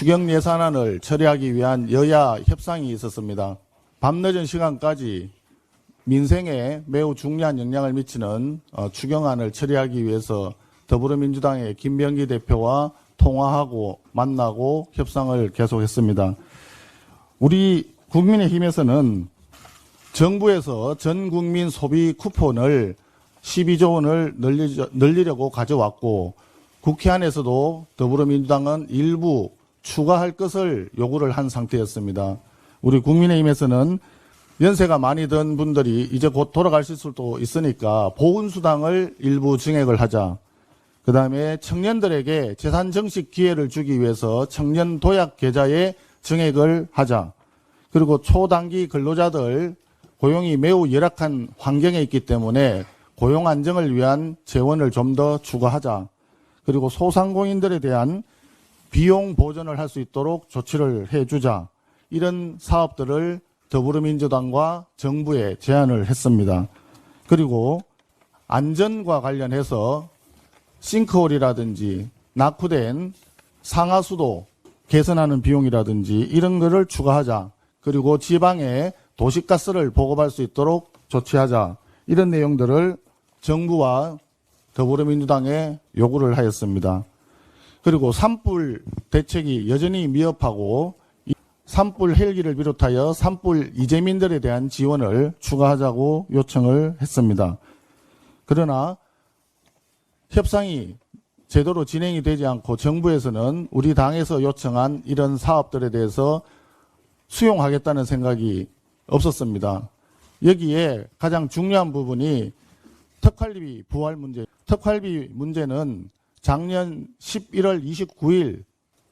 추경 예산안을 처리하기 위한 여야 협상이 있었습니다. 밤늦은 시간까지 민생에 매우 중요한 영향을 미치는 어, 추경안을 처리하기 위해서 더불어민주당의 김병기 대표와 통화하고 만나고 협상을 계속했습니다. 우리 국민의힘에서는 정부에서 전 국민 소비 쿠폰을 12조 원을 늘리, 늘리려고 가져왔고 국회 안에서도 더불어민주당은 일부 추가할 것을 요구를 한 상태였습니다. 우리 국민의힘에서는 연세가 많이 든 분들이 이제 곧 돌아가실 수도 있으니까 보훈수당을 일부 증액을 하자. 그 다음에 청년들에게 재산 정식 기회를 주기 위해서 청년 도약 계좌에 증액을 하자. 그리고 초단기 근로자들 고용이 매우 열악한 환경에 있기 때문에 고용 안정을 위한 재원을 좀 더 추가하자. 그리고 소상공인들에 대한 비용 보전을 할 수 있도록 조치를 해주자. 이런 사업들을 더불어민주당과 정부에 제안을 했습니다. 그리고 안전과 관련해서 싱크홀이라든지 낙후된 상하수도 개선하는 비용이라든지 이런 거를 추가하자. 그리고 지방에 도시가스를 보급할 수 있도록 조치하자. 이런 내용들을 정부와 더불어민주당에 요구를 하였습니다. 그리고 산불 대책이 여전히 미흡하고 이 산불 헬기를 비롯하여 산불 이재민들에 대한 지원을 추가하자고 요청을 했습니다. 그러나 협상이 제대로 진행이 되지 않고 정부에서는 우리 당에서 요청한 이런 사업들에 대해서 수용하겠다는 생각이 없었습니다. 여기에 가장 중요한 부분이 특활비 부활 문제. 특활비 문제는 작년 11월 29일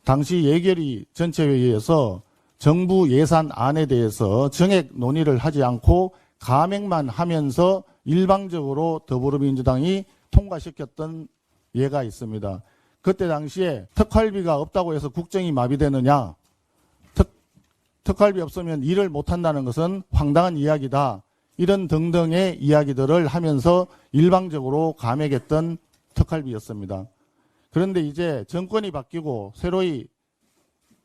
당시 예결위 전체회의에서 정부 예산안에 대해서 정액 논의를 하지 않고 감액만 하면서 일방적으로 더불어민주당이 통과시켰던 예가 있습니다. 그때 당시에 특활비가 없다고 해서 국정이 마비되느냐, 특, 특활비 없으면 일을 못한다는 것은 황당한 이야기다. 이런 등등의 이야기들을 하면서 일방적으로 감액했던 특활비였습니다. 그런데 이제 정권이 바뀌고 새로이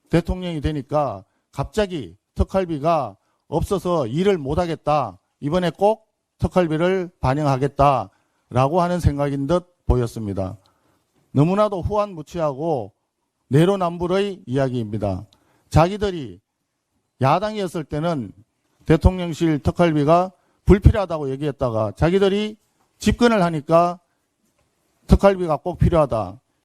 대통령이 되니까 갑자기 특활비가 없어서 일을 못하겠다. 이번에 꼭 특활비를 반영하겠다라고 하는 생각인 듯 보였습니다. 너무나도 후한무치하고 내로남불의 이야기입니다. 자기들이 야당이었을 때는 대통령실 특활비가 불필요하다고 얘기했다가 자기들이 집권을 하니까 특활비가 꼭 필요하다.